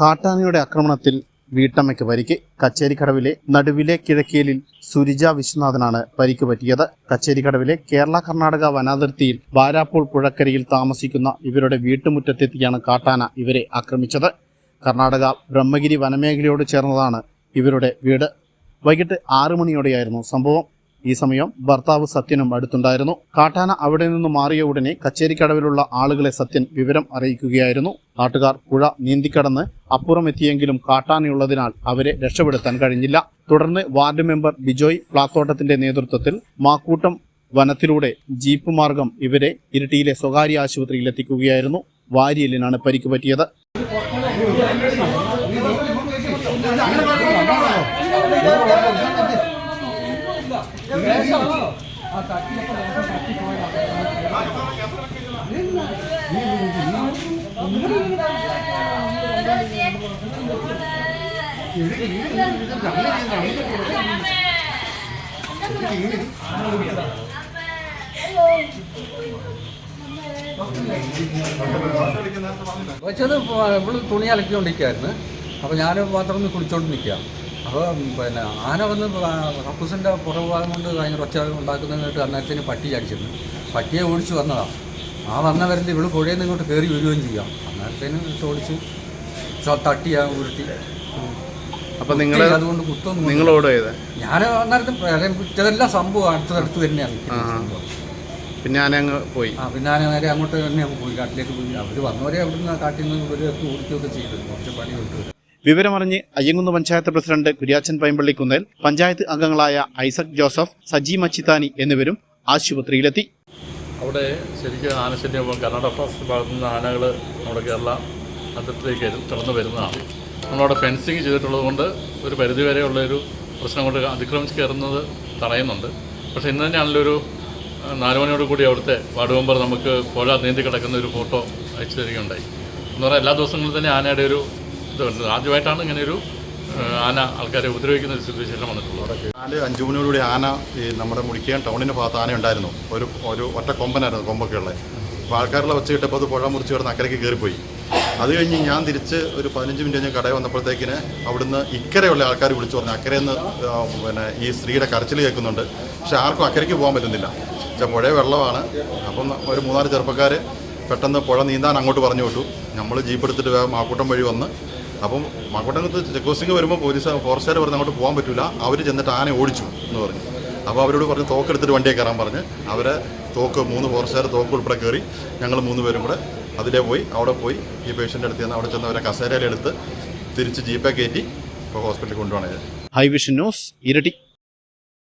കാട്ടാനയുടെ ആക്രമണത്തിൽ വീട്ടമ്മയ്ക്ക് പരിക്ക്. കച്ചേരിക്കടവിലെ നടുവിലെ കിഴക്കേലിൽ സുരിജ വിശ്വനാഥനാണ് പരിക്ക് പറ്റിയത്. കച്ചേരിക്കടവിലെ കേരള കർണാടക വനാതിർത്തിയിൽ വാരാപ്പോൾ പുഴക്കരയിൽ താമസിക്കുന്ന ഇവരുടെ വീട്ടുമുറ്റത്തെത്തിയാണ് കാട്ടാന ഇവരെ ആക്രമിച്ചത്. കർണാടക ബ്രഹ്മഗിരി വനമേഖലയോട് ചേർന്നതാണ് ഇവരുടെ വീട്. വൈകിട്ട് ആറു മണിയോടെയായിരുന്നു സംഭവം. ഈ സമയം ഭർത്താവ് സത്യനും അടുത്തുണ്ടായിരുന്നു. കാട്ടാന അവിടെ നിന്ന് മാറിയ ഉടനെ കച്ചേരിക്കടവിലുള്ള ആളുകളെ സത്യൻ വിവരം അറിയിക്കുകയായിരുന്നു. നാട്ടുകാർ പുഴ നീന്തിക്കടന്ന് അപ്പുറം എത്തിയെങ്കിലും കാട്ടാനയുള്ളതിനാൽ അവരെ രക്ഷപ്പെടുത്താൻ കഴിഞ്ഞില്ല. തുടർന്ന് വാർഡ് മെമ്പർ ബിജോയ് പ്ലാത്തോട്ടത്തിന്റെ നേതൃത്വത്തിൽ മാക്കൂട്ടം വനത്തിലൂടെ ജീപ്പ് മാർഗം ഇവരെ ഇരിട്ടിയിലെ സ്വകാര്യ ആശുപത്രിയിൽ എത്തിക്കുകയായിരുന്നു. വാരിയലിനാണ് പരിക്ക് പറ്റിയത്. വെച്ചത് ഇവിടെ തുണി അലക്കിക്കൊണ്ടിരിക്കുകയായിരുന്നു അപ്പോൾ ഞാൻ മാത്രം ഒന്ന് കുളിച്ചോണ്ട് നിൽക്കുക അപ്പോൾ പിന്നെ ആന വന്ന് കക്കൂസിന്റെ പുറകുഭാഗം കൊണ്ട് ഭയങ്കര ഒച്ച ഉണ്ടാക്കുന്നതിനായിട്ട് അന്നേരത്തിന് പട്ടി അടിച്ചിരുന്നു പട്ടിയെ ഓടിച്ച് വന്നതാണ് ആ വന്നവരിൽ ഇവൾ പുഴയിൽ നിന്ന് ഇങ്ങോട്ട് കയറി വരികയും ചെയ്യാം. അന്നേരത്തേന് ഓടിച്ച് തട്ടി ആ ഉരുട്ടി. അപ്പം നിങ്ങൾ അതുകൊണ്ട് കുത്തൊന്നും ചെയ്തേ ഞാൻ അന്നേരത്തെ ഇതെല്ലാം സംഭവം അടുത്തടുത്ത് തന്നെയാണ് പിന്നെ ഞാൻ അങ്ങ് പോയി? ആ പിന്നെ ഞാൻ നേരെ അങ്ങോട്ട് തന്നെ പോയി. കാട്ടിലേക്ക് പോയി. അവർ വന്നവരെ അവിടുന്ന് കാട്ടിൽ നിന്ന് ഇവരൊക്കെ ഓടിക്കുകയൊക്കെ ചെയ്തു. കുറച്ച് പണി പണിയുണ്ട്. വിവരമറിഞ്ഞ് അയ്യങ്കുന്ന് പഞ്ചായത്ത് പ്രസിഡന്റ് കുര്യാച്ചൻ പൈമ്പള്ളി കുന്നേൽ പഞ്ചായത്ത് അംഗങ്ങളായ ഐസക് ജോസഫ് സജി മച്ചിത്താനി എന്നിവരും ആശുപത്രിയിലെത്തി. അവിടെ ശരിക്കും ആനശല്യം കർണാടക ഫോറസ്റ്റ് ഭാഗത്തു നിന്ന് ആനകൾ നമ്മുടെ കേരള അതിർത്തിയിലേക്ക് വരും- കടന്നു വരുന്നതാണ്. നമ്മളവിടെ ഫെൻസിങ് ചെയ്തിട്ടുള്ളത് കൊണ്ട് ഒരു പരിധി വരെയുള്ള ഒരു പ്രശ്നം കൊണ്ട് അതിക്രമിച്ച് കയറുന്നത് തടയുന്നുണ്ട്. പക്ഷേ ഇന്ന് തന്നെയാണല്ലോ ഒരു കൂടി അവിടുത്തെ വാർഡ് മെമ്പർ നമുക്ക് പുഴ നീന്തി കിടക്കുന്ന ഒരു ഫോട്ടോ അയച്ചു തരികയുണ്ടായി. എന്ന് പറഞ്ഞാൽ എല്ലാ ദിവസങ്ങളിലും തന്നെ ആനയുടെ ഒരു ഇതുണ്ട് ആദ്യമായിട്ടാണ് ഇങ്ങനെ ഒരു ആന ആൾക്കാരെ ഉപദ്രവിക്കുന്ന ഒരു സ്ഥിതിവിശേഷം വന്നിട്ടുള്ളത്. നാല് അഞ്ച് മണിയോടുകൂടി ആന ഈ നമ്മുടെ മുടിക്കാൻ ടൗണിന്റെ ഭാഗത്ത് ആന ഉണ്ടായിരുന്നു. ഒരു ഒരു ഒറ്റ കൊമ്പനായിരുന്നു കൊമ്പൊക്കെ ഉള്ളത്. അപ്പോൾ ആൾക്കാരുടെ വെച്ച് കിട്ടപ്പോൾ അത് പുഴ മുറിച്ച് കിടന്ന് അക്കരയ്ക്ക് കയറിപ്പോയി. അത് കഴിഞ്ഞ് ഞാൻ തിരിച്ച് ഒരു പതിനഞ്ച് മിനിറ്റ് കഴിഞ്ഞ് കടയിൽ വന്നപ്പോഴത്തേക്കിന് അവിടുന്ന് ഇക്കരയുള്ള ആൾക്കാർ വിളിച്ചു പറഞ്ഞു അക്കരയിൽ നിന്ന് പിന്നെ ഈ സ്ത്രീയുടെ കരച്ചിൽ കേൾക്കുന്നുണ്ട്. പക്ഷെ ആർക്കും അക്കരയ്ക്ക് പോകാൻ പറ്റുന്നില്ല. പക്ഷേ പുഴ വെള്ളമാണ്. അപ്പം ഒരു മൂന്നാൽ ചെറുപ്പക്കാർ പെട്ടെന്ന് പുഴ നീന്താൻ അങ്ങോട്ട് പറഞ്ഞു വിട്ടു. നമ്മൾ ജീപ്പ് എടുത്തിട്ട് വേഗം മാക്കൂട്ടം വഴി വന്ന് അപ്പം മാക്കൂട്ടത്ത് ചെക്ക് പോസ്റ്റിംഗ് വരുമ്പോൾ പോലീസ് ഫോറസ്റ്റുകാർ പറഞ്ഞ് അങ്ങോട്ട് പോകാൻ പറ്റില്ല അവർ ചെന്നിട്ട് ആനെ ഓടിച്ചു എന്ന് പറഞ്ഞു. അപ്പോൾ അവരോട് പറഞ്ഞ് തോക്കെടുത്തിട്ട് വണ്ടിയെ കയറാൻ പറഞ്ഞ്. അവരെ തോക്ക് മൂന്ന് ഫോറസ്റ്റുകാർ തോക്ക് ഉൾപ്പെടെ കയറി ഞങ്ങൾ മൂന്ന് പേരും കൂടെ അതിലേ പോയി അവിടെ പോയി ഈ പേഷ്യന്റെ അടുത്ത് ചെന്ന് അവിടെ ചെന്ന് അവരെ കസേരയിലെടുത്ത് തിരിച്ച് ജീപ്പേ കയറ്റി ഇപ്പോൾ ഹോസ്പിറ്റലിൽ കൊണ്ടുപോകണേ ഹൈവിഷൻ ന്യൂസ് ഇരട്ടി.